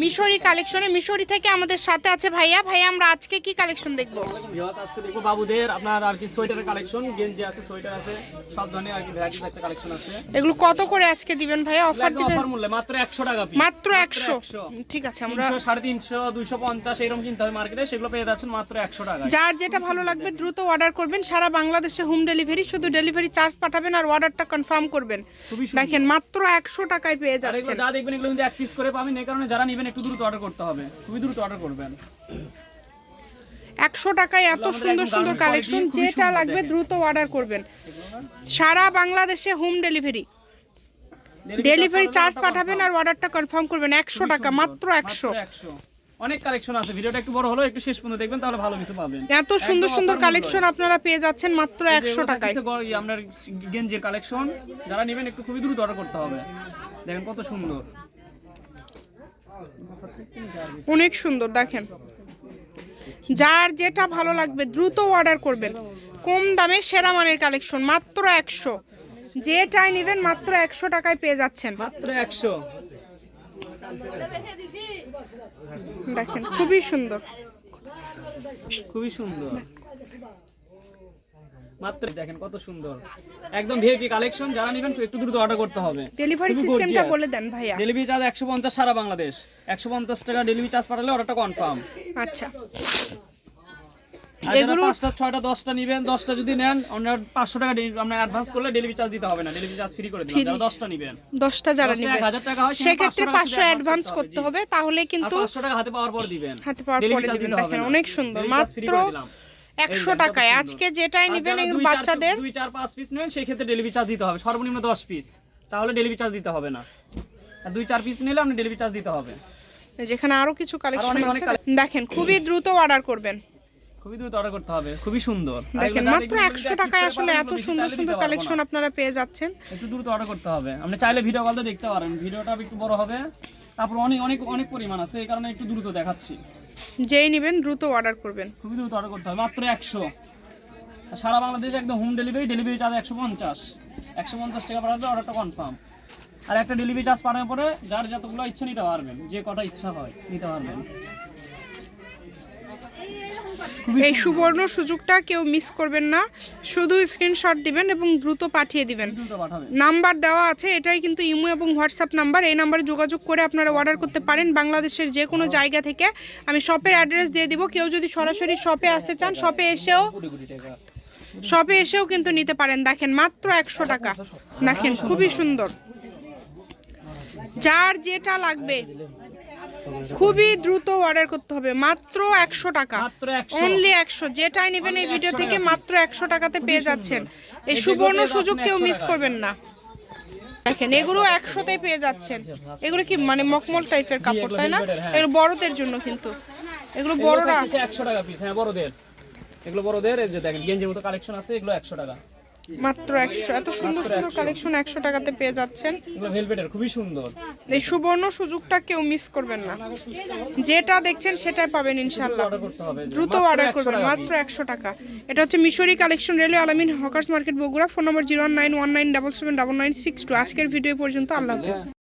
মিশরি কালেকশনে মিশরি থেকে আমাদের সাথে আছে ভাইয়া। ভাইয়া আমরা আজকে কি কালেকশন দেখব? ভিউয়ার্স আজকে দেখব বাবুদের আপনার আর কি সোয়েটারের কালেকশন গেঞ্জি আছে সোয়েটার আছে সব ধরনের আর কি ভ্যারাইটিস একটা কালেকশন আছে। এগুলো কত করে আজকে দিবেন ভাইয়া? অফার দিবেন? অফার মূল্যে মাত্র 100 টাকা পিস মাত্র একশো। ঠিক আছে আমরা 300 350 250 এরকম কিনতে হবে মার্কেটে সেগুলো পেয়ে যাচ্ছেন মাত্র 100 টাকা যার যেটা ভালো লাগবে দ্রুত অর্ডার করবেন। সারা বাংলাদেশে হোম ডেলিভারি শুধু ডেলিভারি চার্জ পাঠাবেন আর অর্ডারটা কনফার্ম করবেন। দেখেন মাত্র একশো টাকায় পেয়ে আর এগুলো যাচ্ছেন। যা দেখবেন এগুলো কিন্তু এক পিস করে পাবেন এই কারণে যারা নেবেন একটু দ্রুত অর্ডার করতে হবে। খুবই দ্রুত অর্ডার করবেন। একশো টাকায় এত সুন্দর সুন্দর কালেকশন যেটা লাগবে দ্রুত অর্ডার করবেন। সারা বাংলাদেশে হোম ডেলিভারি ডেলিভারি চার্জ পাঠাবেন আর অর্ডারটা কনফার্ম করবেন। একশো টাকা মাত্র একশো। 100 অনেক কালেকশন আছে ভিডিওটা একটু বড় হলো একটু শেষ পর্যন্ত দেখবেন তাহলে ভালো কিছু পাবেন। এত সুন্দর সুন্দর কালেকশন আপনারা পেয়ে যাচ্ছেন মাত্র মূল্য। একশো যেগুলো টাকায়। থাকতেছে গ- ই আপনার গেঞ্জির কালেকশন যারা নেবেন একটু খুবই দ্রুত অর্ডার করতে হবে। দেখেন কত সুন্দর। অনেক সুন্দর দেখেন। যার যেটা ভালো লাগবে দ্রুত অর্ডার করবেন। কম দামে সেরা মানের কালেকশন মাত্র একশো। যেটাই নেবেন মাত্র একশো টাকায় পেয়ে যাচ্ছেন। মাত্র একশো। দেখেন খুবই সুন্দর। খুবই সুন্দর। মাত্র দেখেন কত সুন্দর। একদম ভিআইপি কালেকশন যারা নেবেন একটু দ্রুত অর্ডার করতে হবে। ডেলিভারি সিস্টেমটা বলে দেন ভাইয়া। ডেলিভারি চার্জ একশো পঞ্চাশ সারা বাংলাদেশ। একশো পঞ্চাশ টাকা ডেলিভারি চার্জ পাঠালে অর্ডারটা কনফার্ম আচ্ছা। এগুলো- পাঁচটা ছয়টা দশটা নেবেন দশটা যদি নেন আপনার পাঁচশো টাকা আপনার অ্যাডভান্স করলে ডেলিভারি চার্জ দিতে হবে না। ডেলিভারি চার্জ ফ্রি করে দিলাম। যারা দশটা নেবেন। দশটা যারা হাজার টাকা হয়, সেক্ষেত্রে 500 পাঁচশো অ্যাডভান্স করতে হবে তাহলে কিন্তু পাঁচশো টাকা হাতে পাওয়ার পর দিবেন। হাতে পাওয়ার পরে দিবেন। দেখেন অনেক সুন্দর। মাত্র। একশো টাকায়। আজকে যেটাই নেবেন বাচ্চাদের দুই চার পাঁচ পিস নেন সেই ক্ষেত্রে ডেলিভারি চার্জ দিতে হবে। সর্বনিম্ন দশ পিস তাহলে ডেলিভারি চার্জ দিতে হবে না। দুই চার পিস নিলে আপনি ডেলিভারি চার্জ দিতে হবে। যেখানে আরও কিছু কালেকশন আছে দেখেন খুবই দ্রুত অর্ডার করবেন। খুবই দ্রুত অর্ডার করতে হবে। খুবই সুন্দর। দেখেন মাত্র দেখবেন, একশো যদি এক piece টাকায় আসলে এত সুন্দর সুন্দর কালেকশন আপনারা পেয়ে যাচ্ছেন। একটু দ্রুত অর্ডার করতে হবে। আপনি চাইলে ভিডিও কলতে দেখতে পারেন। ভিডিওটা একটু বড় হবে। তারপর অনেক অনেক অনেক পরিমাণ আছে। এই কারণে একটু দ্রুত দেখাচ্ছি। যেই নেবেন দ্রুত অর্ডার করবেন। খুবই দ্রুত অর্ডার করতে হবে, মাত্র একশো। সারা বাংলাদেশে একদম হোম ডেলিভারি ডেলিভারি চার্জ একশো পঞ্চাশ। একশো পঞ্চাশ টাকা পাঠাবে অর্ডারটা কনফার্ম আর একটা ডেলিভারি চার্জ পাঠানোর পরে যার যতগুলো ইচ্ছা নিতে পারবেন, যে কটা ইচ্ছা হয়, নিতে পারবেন। এই সুবর্ণ সুযোগটা কেউ মিস করবেন না। শুধু স্ক্রিনশট দিবেন এবং দ্রুত পাঠিয়ে দিবেন। নাম্বার দেওয়া আছে এটাই কিন্তু ইমো এবং হোয়াটসঅ্যাপ নাম্বার। এই নাম্বারে যোগাযোগ করে আপনারা অর্ডার করতে পারেন। বাংলাদেশের যে কোনো জায়গা থেকে আমি শপের অ্যাড্রেস দিয়ে দিব। কেউ যদি সরাসরি শপে আসতে চান শপে এসেও শপে এসেও কিন্তু নিতে পারেন। দেখেন মাত্র একশো টাকা। দেখেন খুবই সুন্দর। যার যেটা লাগবে খুবই দ্রুত অর্ডার করতে হবে। মাত্র একশো টাকা। অনলি একশো। যেটাই নেবেন এই ভিডিও থেকে মাত্র একশো টাকাতে পেয়ে যাচ্ছেন। এই সুবর্ণ সুযোগ কেউ মিস করবেন না। দেখেন এগুলো একশোতেই পেয়ে যাচ্ছেন। এগুলো কি মানে মকমল টাইপের কাপড় তাই না? হ্যাঁ। এগুলো বড়দের জন্য কিন্তু। এগুলো বড়রা একশো টাকা পিস হ্যাঁ বড়দের। এগুলো বড়দের এই যে দেখেন গেঞ্জির মতো কালেকশন আছে এগুলো একশো টাকা। মাত্র একশো এত সুন্দর সুন্দর কালেকশন একশো টাকাতে পেয়ে যাচ্ছেন। ভেলভেটের খুবই সুন্দর। এই সুবর্ণ সুযোগটা কেউ মিস করবেন না। যেটা দেখছেন সেটাই পাবেন ইনশাল্লাহ দ্রুত অর্ডার করবেন মাত্র একশো টাকা। এটা হচ্ছে Mishri collection railway Alamin hawkers market Bogura phone number zero nine one nine double seven double nine six two. আজকের ভিডিও পর্যন্ত আল্লাহ হাফেজ।